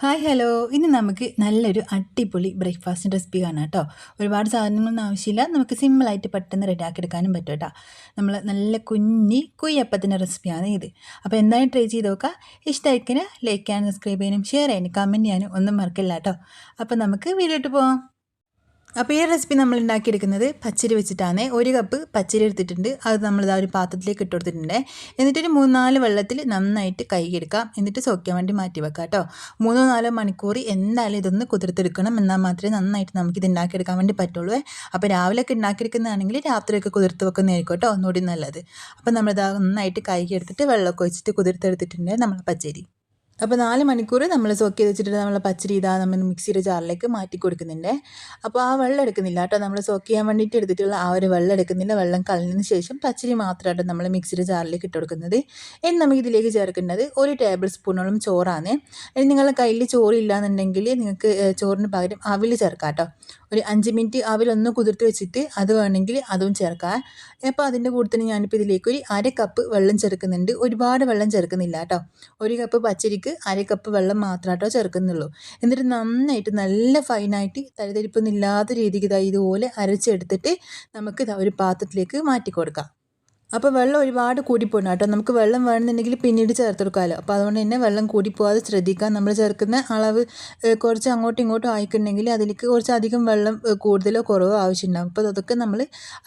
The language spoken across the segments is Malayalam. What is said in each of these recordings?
ഹായ് ഹലോ ഇനി നമുക്ക് നല്ലൊരു അടിപൊളി ബ്രേക്ക്ഫാസ്റ്റ് റെസിപ്പി കാണാം കേട്ടോ. ഒരുപാട് സാധനങ്ങളൊന്നും ആവശ്യമില്ല. നമുക്ക് സിമ്പിളായിട്ട് പെട്ടെന്ന് റെഡിയാക്കി എടുക്കാനും പറ്റും കേട്ടോ. നമ്മൾ നല്ല കുഞ്ഞി കുയ്യപ്പത്തിന്റെ റെസിപ്പിയാണ് ഇത്. അപ്പോൾ എന്തായാലും ട്രൈ ചെയ്ത് നോക്കുക ഇഷ്ടമായിരിക്കിന് ലൈക്ക് ചെയ്യാനും സബ്സ്ക്രൈബ് ചെയ്യാനും ഷെയർ ചെയ്യാനും കമന്റ് ചെയ്യാനും ഒന്നും മറക്കില്ല കേട്ടോ. അപ്പോൾ നമുക്ക് വീഡിയോ ഇട്ട് പോവാം. അപ്പോൾ ഈ റെസിപ്പി നമ്മൾ ഉണ്ടാക്കിയെടുക്കുന്നത് പച്ചരി വെച്ചിട്ടാണ്. ഒരു കപ്പ് പച്ചരി എടുത്തിട്ടുണ്ട്. അത് നമ്മൾ ഇതാ ഒരു പാത്രത്തിലേക്ക് ഇട്ട് കൊടുത്തിട്ടുണ്ട്. എന്നിട്ടൊരു മൂന്നാൽ വെള്ളത്തിൽ നന്നായിട്ട് കൈയെടുക്കാം എന്നിട്ട് സോക്കാൻ വേണ്ടി മാറ്റി വെക്കാം കേട്ടോ. മൂന്നോ നാലോ മണിക്കൂർ എന്തായാലും ഇതൊന്ന് കുതിർത്തെടുക്കണം. എന്നാൽ മാത്രമേ നന്നായിട്ട് നമുക്ക് ഇത് ഉണ്ടാക്കിയെടുക്കാൻ വേണ്ടി പറ്റുള്ളൂ. അപ്പോൾ രാവിലെയൊക്കെ ഉണ്ടാക്കിയെടുക്കുന്നതാണെങ്കിൽ രാത്രിയൊക്കെ കുതിർത്ത് വെക്കുന്നതായിരിക്കും കേട്ടോ. ഒന്നുകൂടി നല്ലത്. അപ്പോൾ നമ്മളിതാ നന്നായിട്ട് കൈകെടുത്തിട്ട് വെള്ളമൊക്കെ ഒഴിച്ചിട്ട് കുതിർത്തെടുത്തിട്ടുണ്ട് നമ്മൾ പച്ചരി. അപ്പോൾ നാല് മണിക്കൂർ നമ്മൾ സോക്ക് ചെയ്ത് വെച്ചിട്ട് നമ്മൾ പച്ചരി ഇതാ നമ്മൾ മിക്സിയുടെ ജാറിലേക്ക് മാറ്റി കൊടുക്കുന്നുണ്ട്. അപ്പോൾ ആ വെള്ളം എടുക്കുന്നില്ല കേട്ടോ. നമ്മൾ സോക്ക് ചെയ്യാൻ വേണ്ടിയിട്ട് എടുത്തിട്ടുള്ള ആ ഒരു വെള്ളം എടുക്കുന്നില്ല. വെള്ളം കളഞ്ഞതിന് ശേഷം പച്ചരി മാത്രമായിട്ട് നമ്മൾ മിക്സിയുടെ ജാറിലേക്ക് ഇട്ട് കൊടുക്കുന്നത്. ഇനി നമുക്ക് ഇതിലേക്ക് ചേർക്കേണ്ടത് ഒരു ടേബിൾ സ്പൂണോളം ചോറാണ്. ഇനി നിങ്ങളുടെ കയ്യിൽ ചോറില്ലാന്നുണ്ടെങ്കിൽ നിങ്ങൾക്ക് ചോറിന് പകരം അവിൽ ചേർക്കാം കേട്ടോ. ഒരു അഞ്ച് മിനിറ്റ് അവിലൊന്ന് കുതിർത്ത് വെച്ചിട്ട് അത് വേണമെങ്കിൽ അതും ചേർക്കാം. അപ്പോൾ അതിന്റെ കൂടെ തന്നെ ഞാനിപ്പോൾ ഇതിലേക്ക് ഒരു അര കപ്പ് വെള്ളം ചേർക്കുന്നുണ്ട്. ഒരുപാട് വെള്ളം ചേർക്കുന്നില്ല കേട്ടോ. ഒരു കപ്പ് പച്ചരിക്ക് അര കപ്പ് വെള്ളം മാത്രമായിട്ടോ ചേർക്കുന്നുള്ളൂ. എന്നിട്ട് നന്നായിട്ട് നല്ല ഫൈനായിട്ട് തരിതരിപ്പൊന്നും ഇല്ലാത്ത രീതിക്ക് ഇതുപോലെ അരച്ചെടുത്തിട്ട് നമുക്ക് ഒരു പാത്രത്തിലേക്ക് മാറ്റി കൊടുക്കാം അപ്പോൾ വെള്ളം ഒരുപാട് കൂടിപ്പോകണം കേട്ടോ. നമുക്ക് വെള്ളം വേണമെന്നുണ്ടെങ്കിൽ പിന്നീട് ചേർത്ത് കൊടുക്കാമല്ലോ അപ്പോൾ അതുകൊണ്ട് തന്നെ വെള്ളം കൂടിപ്പോകാതെ ശ്രദ്ധിക്കാം. നമ്മൾ ചേർക്കുന്ന അളവ് കുറച്ച് അങ്ങോട്ടും ഇങ്ങോട്ടും ആയിക്കുണ്ടെങ്കിൽ അതിലേക്ക് കുറച്ച് അധികം വെള്ളം കൂടുതലോ കുറവോ ആവശ്യമുണ്ടാകും അപ്പോൾ അതൊക്കെ നമ്മൾ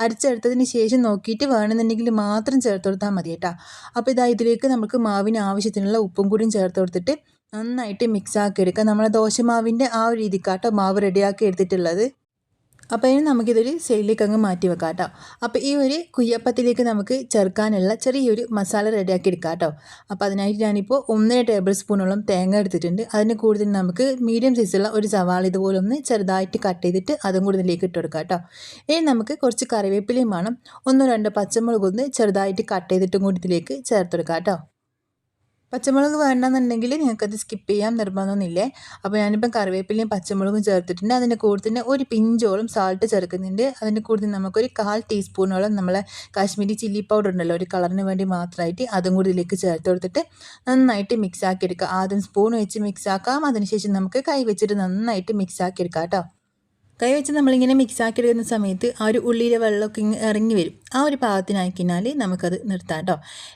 അരച്ചെടുത്തതിന് ശേഷം നോക്കിയിട്ട് വേണമെന്നുണ്ടെങ്കിൽ മാത്രം ചേർത്ത് കൊടുത്താൽ മതി കേട്ടോ. അപ്പോൾ ഇതാ ഇതിലേക്ക് നമുക്ക് മാവിന് ആവശ്യത്തിനുള്ള ഉപ്പും കൂടിയും ചേർത്ത് കൊടുത്തിട്ട് നന്നായിട്ട് മിക്സ് ആക്കി എടുക്കുക നമ്മളെ ദോശമാവിന്റെ ആ ഒരു രീതിക്കാട്ടോ മാവ് റെഡിയാക്കി എടുത്തിട്ടുള്ളത്. അപ്പോൾ ഇനി നമുക്കിതൊരു സൈഡിലേക്ക് അങ്ങ് മാറ്റി വെക്കാം കേട്ടോ. അപ്പോൾ ഈ ഒരു കുയ്യപ്പത്തിലേക്ക് നമുക്ക് ചേർക്കാനുള്ള ചെറിയൊരു മസാല റെഡിയാക്കി എടുക്കാം കേട്ടോ. അപ്പോൾ അതിനായിട്ട് ഞാനിപ്പോൾ ഒന്നര ടേബിൾ സ്പൂണോളം തേങ്ങ എടുത്തിട്ടുണ്ട്. അതിന് കൂടുതൽ നമുക്ക് മീഡിയം സൈസുള്ള ഒരു സവാള ഇതുപോലെ ഒന്ന് ചെറുതായിട്ട് കട്ട് ചെയ്തിട്ട് അതും കൂടി ഇതിലേക്ക് ഇട്ട് കൊടുക്കാം കേട്ടോ. ഇനി നമുക്ക് കുറച്ച് കറിവേപ്പിലയും വേണം. ഒന്നോ രണ്ടോ പച്ചമുളക് ഒന്ന് ചെറുതായിട്ട് കട്ട് ചെയ്തിട്ടും കൂടി ഇതിലേക്ക് ചേർത്തെടുക്കാം കേട്ടോ. പച്ചമുളക് വേണമെന്നുണ്ടെങ്കിൽ നിങ്ങൾക്കത് സ്കിപ്പ് ചെയ്യാൻ നിർബന്ധമൊന്നുമില്ലേ. അപ്പോൾ ഞാനിപ്പം കറിവേപ്പിലയും പച്ചമുളകും ചേർത്തിട്ടുണ്ട്. അതിന്റെ കൂടെ തന്നെ ഒരു പിഞ്ചോളം സാൾട്ട് ചേർക്കുന്നുണ്ട്. അതിന്റെ കൂടെ തന്നെ നമുക്കൊരു കാൽ ടീസ്പൂണോളം നമ്മളെ കാശ്മീരി ചില്ലി പൗഡർ ഉണ്ടല്ലോ ഒരു കളറിന് വേണ്ടി മാത്രമായിട്ട് അതും കൂടി ഇതിലേക്ക് ചേർത്ത് കൊടുത്തിട്ട് നന്നായിട്ട് മിക്സ് ആക്കി എടുക്കുക. ആദ്യം സ്പൂൺ വെച്ച് മിക്സ് ആക്കാം. അതിനുശേഷം നമുക്ക് കൈ വെച്ചിട്ട് നന്നായിട്ട് മിക്സ് ആക്കി എടുക്കാം കേട്ടോ. കൈ വെച്ച് നമ്മളിങ്ങനെ മിക്സ് ആക്കി എടുക്കുന്ന സമയത്ത് ആ ഒരു ഉള്ളിയിലെ വെള്ളമൊക്കെ ഇറങ്ങി വരും. ആ ഒരു പാകത്തിനാക്കിനാൽ നമുക്കത് നിർത്താം കേട്ടോ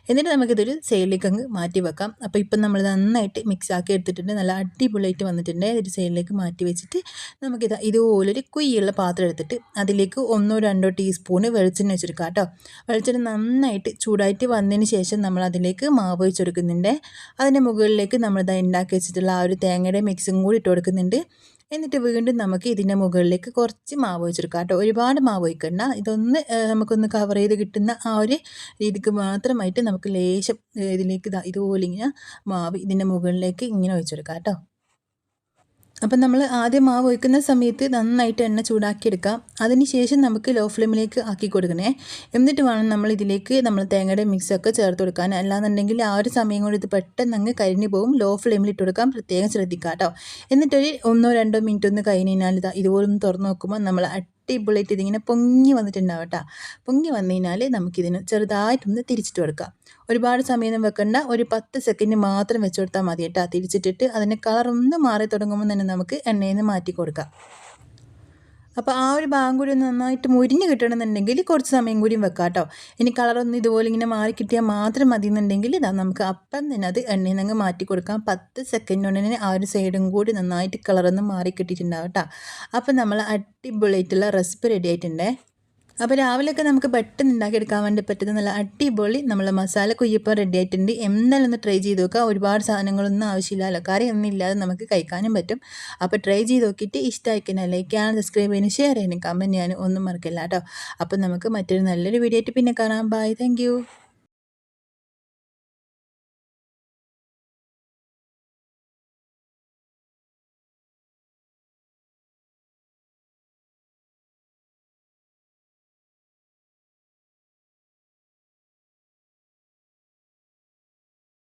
എന്നിട്ട് നമുക്കിതൊരു സൈഡിലേക്ക് അങ്ങ് മാറ്റി വെക്കാം. അപ്പോൾ ഇപ്പം നമ്മൾ നന്നായിട്ട് മിക്സ് ആക്കി എടുത്തിട്ടുണ്ട്. നല്ല അടിപൊളിയായിട്ട് വന്നിട്ടുണ്ട്. ഒരു സൈഡിലേക്ക് മാറ്റി വെച്ചിട്ട് നമുക്കിത് ഇതുപോലൊരു കുയ്യുള്ള പാത്രം എടുത്തിട്ട് അതിലേക്ക് ഒന്നോ രണ്ടോ ടീസ്പൂൺ വെളിച്ചെണ്ണ വെച്ചെടുക്കാം കേട്ടോ വെളിച്ചെണ്ണ നന്നായിട്ട് ചൂടായിട്ട് വന്നതിന് ശേഷം നമ്മൾ അതിലേക്ക് മാവ് വെച്ചെടുക്കുന്നുണ്ട് അതിന്റെ മുകളിലേക്ക് നമ്മളിത് ഉണ്ടാക്കി വെച്ചിട്ടുള്ള ആ ഒരു തേങ്ങയുടെ മിക്സും കൂടി ഇട്ട് കൊടുക്കുന്നുണ്ട്. എന്നിട്ട് വീണ്ടും നമുക്ക് ഇതിന്റെ മുകളിലേക്ക് കുറച്ച് മാവ് വെച്ചെടുക്കാം കേട്ടോ. ഒരുപാട് മാവ് വയ്ക്കണ്ട ഇതൊന്ന് നമുക്കൊന്ന് കവർ ചെയ്ത് കിട്ടുന്ന ആ ഒരു രീതിക്ക് മാത്രമായിട്ട് നമുക്ക് ലേശം ഇതിലേക്ക് ഇതുപോലെ ഇങ്ങനെ മാവ് ഇതിന്റെ മുകളിലേക്ക് ഇങ്ങനെ വെച്ചെടുക്കാം കേട്ടോ. അപ്പം നമ്മൾ ആദ്യം മാവ് ഒഴിക്കുന്ന സമയത്ത് നന്നായിട്ട് എണ്ണ ചൂടാക്കിയെടുക്കാം. അതിന് ശേഷം നമുക്ക് ലോ ഫ്ലെയിമിലേക്ക് ആക്കി കൊടുക്കണേ. എന്നിട്ട് വേണം നമ്മൾ ഇതിലേക്ക് നമ്മൾ തേങ്ങയുടെ മിക്സൊക്കെ ചേർത്ത് കൊടുക്കാൻ. അല്ലാന്നുണ്ടെങ്കിൽ ആ ഒരു സമയം കൊണ്ട് ഇത് പെട്ടെന്ന് അങ്ങ് കരിഞ്ഞു പോകും. ലോ ഫ്ലെയിമിൽ ഇട്ട് കൊടുക്കാൻ പ്രത്യേകം ശ്രദ്ധിക്കാം കേട്ടോ എന്നിട്ടൊരു ഒന്നോ രണ്ടോ മിനിറ്റ് ഒന്ന് കഴിഞ്ഞ് കഴിഞ്ഞാൽ ഇതാ ഇതുപോലെ ഒന്ന് തുറന്ന് നോക്കുമ്പോൾ നമ്മൾ അടിപൊളിയായിട്ട് ഇതിങ്ങനെ പൊങ്ങി വന്നിട്ടുണ്ടാവും കേട്ടോ. പൊങ്ങി വന്നു കഴിഞ്ഞാൽ നമുക്കിതിന് ചെറുതായിട്ടൊന്ന് തിരിച്ചിട്ട് കൊടുക്കാം. ഒരുപാട് സമയം വെക്കേണ്ട. ഒരു പത്ത് സെക്കൻഡ് മാത്രം വെച്ച് കൊടുത്താൽ മതി കേട്ടോ. തിരിച്ചിട്ടിട്ട് അതിന്റെ കളറൊന്ന് മാറി തുടങ്ങുമ്പോൾ തന്നെ നമുക്ക് എണ്ണയിൽ നിന്ന് മാറ്റി കൊടുക്കാം. അപ്പോൾ ആ ഒരു ഭാഗം കൂടി ഒന്ന് നന്നായിട്ട് മുരിഞ്ഞ് കിട്ടണമെന്നുണ്ടെങ്കിൽ കുറച്ച് സമയം കൂടിയും വെക്കാം കേട്ടോ ഇനി കളറൊന്നും ഇതുപോലെ ഇങ്ങനെ മാറി കിട്ടിയാൽ മാത്രം മതി എന്നുണ്ടെങ്കിൽ ഇതാ നമുക്ക് അപ്പം തന്നെ അത് എണ്ണയിൽ നിന്ന് മാറ്റി കൊടുക്കാം. പത്ത് സെക്കൻഡ് ആ ഒരു സൈഡും കൂടി നന്നായിട്ട് കളറൊന്നും മാറി കിട്ടിയിട്ടുണ്ടാവും കേട്ടോ അപ്പം നമ്മൾ അടിപൊളിയായിട്ടുള്ള റെസിപ്പി റെഡി ആയിട്ടുണ്ടേ. അപ്പോൾ രാവിലെയൊക്കെ നമുക്ക് പെട്ടെന്ന് ഉണ്ടാക്കിയെടുക്കാൻ വേണ്ടി പറ്റുന്ന നല്ല അടിപൊളി നമ്മൾ മസാല കുയ്യപ്പം റെഡി ആയിട്ടുണ്ട്. എന്തായാലും ഒന്ന് ട്രൈ ചെയ്ത് നോക്കുക ഒരുപാട് സാധനങ്ങളൊന്നും ആവശ്യമില്ലല്ലോ. കറി ഒന്നും ഇല്ലാതെ നമുക്ക് കഴിക്കാനും പറ്റും. അപ്പോൾ ട്രൈ ചെയ്ത് നോക്കിയിട്ട് ഇഷ്ടമായിക്കഴിഞ്ഞാൽ ലൈക്ക് ചെയ്യാനും സബ്സ്ക്രൈബ് ചെയ്യാനും ഷെയർ ചെയ്യാനും കമന്റ് ചെയ്യാനും ഒന്നും മറക്കില്ല കേട്ടോ. അപ്പോൾ നമുക്ക് മറ്റൊരു നല്ലൊരു വീഡിയോ ആയിട്ട് പിന്നെ കാണാം. Bye thank